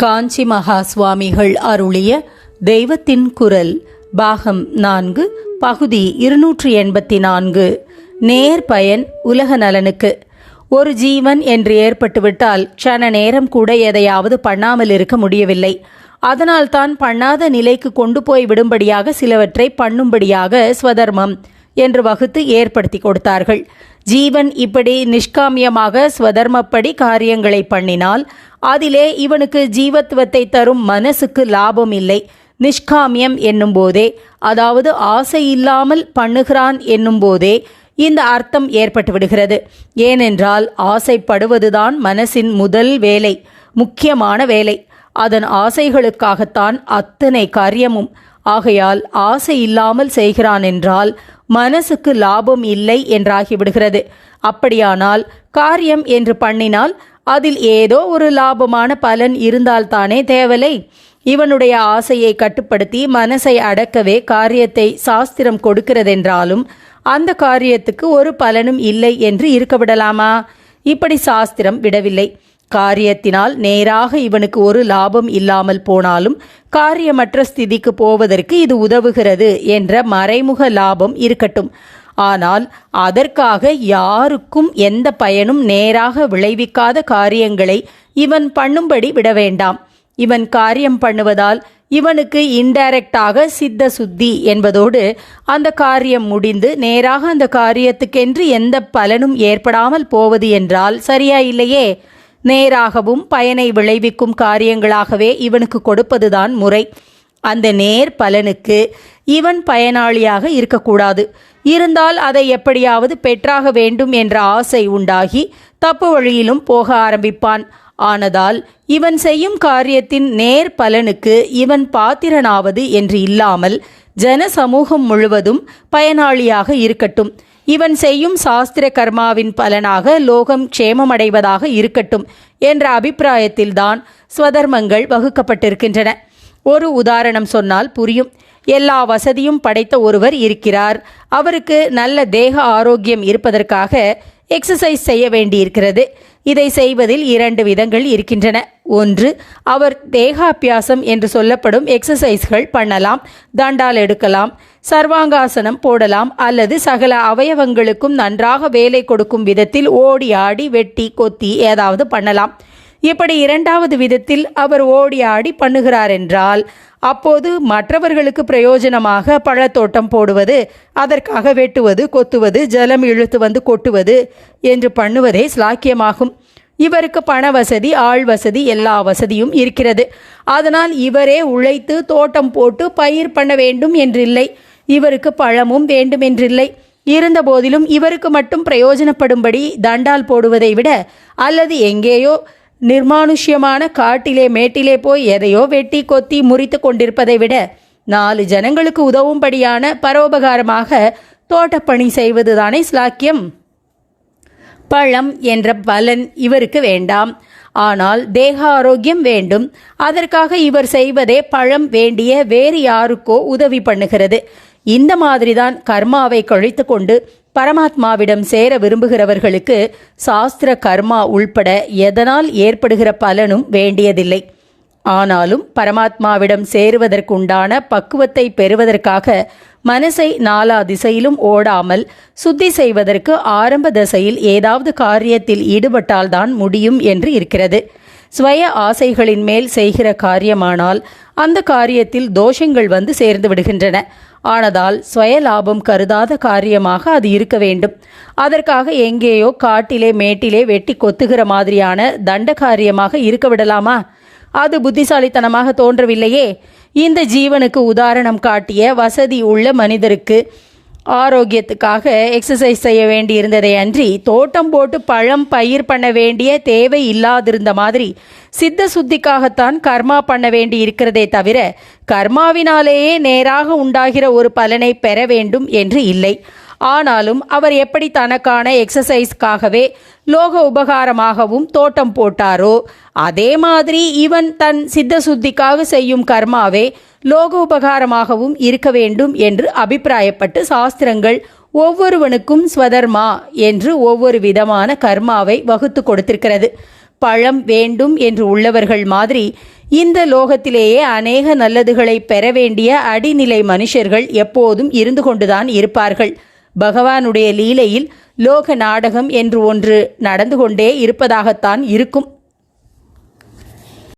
காஞ்சி மகா சுவாமிகள் அருளிய தெய்வத்தின் குரல் பாகம் நான்கு பகுதி இருநூற்றி எண்பத்தி நான்கு. நேர் பயன் உலக நலனுக்கு. ஒரு ஜீவன் என்று ஏற்பட்டுவிட்டால் க்ஷண நேரம் கூட எதையாவது பண்ணாமல் இருக்க முடியவில்லை. அதனால் தான் பண்ணாத நிலைக்கு கொண்டு போய் விடும்படியாக சிலவற்றை பண்ணும்படியாக ஸ்வதர்மம் என்று வகுத்து ஏற்படுத்தி கொடுத்தார்கள். ஜீவன் இப்படி நிஷ்காமியமாக ஸ்வதர்மப்படி காரியங்களை பண்ணினால் அதிலே இவனுக்கு ஜீவத்துவத்தை தரும் மனசுக்கு லாபம் இல்லை. நிஷ்காமியம் என்னும் போதே அதாவது ஆசை இல்லாமல் பண்ணுகிறான் என்னும் போதே இந்த அர்த்தம் ஏற்பட்டு விடுகிறது ஏனென்றால் ஆசைப்படுவதுதான் மனசின் முதல் வேலை முக்கியமான வேலை. அதன் ஆசைகளுக்காகத்தான் அத்தனை காரியமும். ஆகையால் ஆசை இல்லாமல் செய்கிறான் என்றால் மனசுக்கு லாபம் இல்லை என்றாகிவிடுகிறது. அப்படியானால் காரியம் என்று பண்ணினால் அதில் ஏதோ ஒரு லாபமான பலன் இருந்தால்தானே தேவலை. இவனுடைய ஆசையை கட்டுப்படுத்தி மனசை அடக்கவே காரியத்தை சாஸ்திரம் கொடுக்கிறதென்றாலும் அந்த காரியத்துக்கு ஒரு பலனும் இல்லை என்று இருக்க விடலாமா இப்படி சாஸ்திரம் விடவில்லை. காரியத்தினால் நேராக இவனுக்கு ஒரு லாபம் இல்லாமல் போனாலும் காரியமற்ற ஸ்திதிக்கு போவதற்கு இது உதவுகிறது என்ற மறைமுக லாபம் இருக்கட்டும். ஆனால் அதற்காக யாருக்கும் எந்த பயனும் நேராக விளைவிக்காத காரியங்களை இவன் பண்ணும்படி விட வேண்டாம் இவன் காரியம் பண்ணுவதால் இவனுக்கு இன்டைரக்டாக சித்த சுத்தி என்பதோடு அந்த காரியம் முடிந்து நேராக அந்த காரியத்துக்கென்று எந்த பலனும் ஏற்படாமல் போவது என்றால் சரியா இல்லையே? நேராகவும் பயனை விளைவிக்கும் காரியங்களாகவே இவனுக்கு கொடுப்பதுதான் முறை. அந்த நேர் பலனுக்கு இவன் பயனாளியாக இருக்கக்கூடாது. இருந்தால் அதை எப்படியாவது பெற்றாக வேண்டும் என்ற ஆசை உண்டாகி தப்பு வழியிலும் போக ஆரம்பிப்பான். ஆனதால் இவன் செய்யும் காரியத்தின் நேர் பலனுக்கு இவன் பாத்திரனாவது என்று இல்லாமல் ஜன சமூகம் முழுவதும் பயனாளியாக இருக்கட்டும். இவன் செய்யும் சாஸ்திர கர்மாவின் பலனாக லோகம் க்ஷேமமடைவதாக இருக்கட்டும் என்ற அபிப்பிராயத்தில்தான் ஸ்வதர்மங்கள் வகுக்கப்பட்டிருக்கின்றன. ஒரு உதாரணம் சொன்னால் புரியும். எல்லா வசதியும் படைத்த ஒருவர் இருக்கிறார். அவருக்கு நல்ல தேக ஆரோக்கியம் இருப்பதற்காக எக்ஸசைஸ் செய்ய வேண்டியிருக்கிறது. இதை செய்வதில் இரண்டு விதங்கள் இருக்கின்றன. ஒன்று அவர் தேகாபியாசம் என்று சொல்லப்படும் எக்ஸசைஸ்கள் பண்ணலாம் தண்டால் எடுக்கலாம் சர்வாங்காசனம் போடலாம் அல்லது சகல அவயவங்களுக்கும் நன்றாக வேலை கொடுக்கும் விதத்தில் ஓடி ஆடி வெட்டி கொத்தி ஏதாவது பண்ணலாம். இப்படி இரண்டாவது விதத்தில் அவர் ஓடி ஆடி பண்ணுகிறார் என்றால் அப்போது மற்றவர்களுக்கு பிரயோஜனமாக பழத்தோட்டம் போடுவது அதற்காக வெட்டுவது கொத்துவது ஜலம் இழுத்து வந்து கொட்டுவது என்று பண்ணுவதே ஸ்லாக்கியமாகும் இவருக்கு பண வசதி ஆள் வசதி எல்லா வசதியும் இருக்கிறது. அதனால் இவரே உழைத்து தோட்டம் போட்டு பயிர் பண்ண வேண்டும் என்றில்லை. இவருக்கு பழமும் வேண்டுமென்றில்லை இருந்த போதிலும் இவருக்கு மட்டும் பிரயோஜனப்படும்படி தண்டால் போடுவதை விட அல்லது எங்கேயோ நிர்மானுஷ்யமான காட்டிலே மேட்டிலே போய் எதையோ வெட்டி கொத்தி முறித்து கொண்டிருப்பதை விட நாலு ஜனங்களுக்கு உதவும்படியான பரோபகாரமாக தோட்டப்பணி செய்வதுதானே ஸ்லாக்கியம் பழம் என்ற பலன் இவருக்கு வேண்டாம். ஆனால் தேக ஆரோக்கியம் வேண்டும். அதற்காக இவர் செய்வதே பழம் வேண்டிய வேறு யாருக்கோ உதவி பண்ணுகிறது. இந்த மாதிரிதான் கர்மாவை கழித்து கொண்டு பரமாத்மாவிடம் சேர விரும்புகிறவர்களுக்கு சாஸ்திர கர்மா உள்பட எதனால் ஏற்படுகிற பலனும் வேண்டியதில்லை. ஆனாலும் பரமாத்மாவிடம் சேருவதற்குண்டான பக்குவத்தை பெறுவதற்காக மனசை நாலா திசையிலும் ஓடாமல் சுத்தி செய்வதற்கு ஆரம்ப தசையில் ஏதாவது காரியத்தில் ஈடுபட்டால்தான் முடியும் என்று இருக்கிறது. ஸ்வய ஆசைகளின் மேல் செய்கிற காரியமானால் அந்த காரியத்தில் தோஷங்கள் வந்து சேர்ந்து விடுகின்றன. ஆனதால் சுய லாபம் கருதாத காரியமாக அது இருக்க வேண்டும். அதற்காக எங்கேயோ காட்டிலே மேட்டிலே வெட்டி கொத்துகிற மாதிரியான தண்ட காரியமாக இருக்க விடலாமா? அது புத்திசாலித்தனமாக தோன்றவில்லையே. இந்த ஜீவனுக்கு உதாரணம் காட்டிய வசதி உள்ள மனிதருக்கு ஆரோக்கியத்துக்காக எக்ஸசைஸ் செய்ய வேண்டியிருந்ததை அன்றி தோட்டம் போட்டு பழம் பயிர் பண்ண வேண்டிய தேவை இல்லாதிருந்த மாதிரி சித்த சுத்திக்காகத்தான் கர்மா பண்ண வேண்டி இருக்கிறதே தவிர கர்மாவினாலேயே நேராக உண்டாகிற ஒரு பலனை பெற வேண்டும் என்று இல்லை. ஆனாலும் அவர் எப்படி தனக்கான எக்ஸசைஸ்க்காகவே லோக உபகாரமாகவும் தோட்டம் போட்டாரோ அதே மாதிரி இவன் தன் சித்த சுத்திக்காக செய்யும் கர்மாவே லோக உபகாரமாகவும் இருக்க வேண்டும் என்று அபிப்பிராயப்பட்டு சாஸ்திரங்கள் ஒவ்வொருவனுக்கும் ஸ்வதர்மா என்று ஒவ்வொரு விதமான கர்மாவை வகுத்து கொடுத்திருக்கிறது. பழம் வேண்டும் என்று உள்ளவர்கள் மாதிரி இந்த லோகத்திலேயே அநேக நல்லதுகளை பெற வேண்டிய அடிநிலை மனுஷர்கள் எப்போதும் இருந்து கொண்டுதான் இருப்பார்கள். பகவானுடைய லீலையில் லோக நாடகம் என்று ஒன்று நடந்து கொண்டே இருப்பதாகத்தான் இருக்கும்.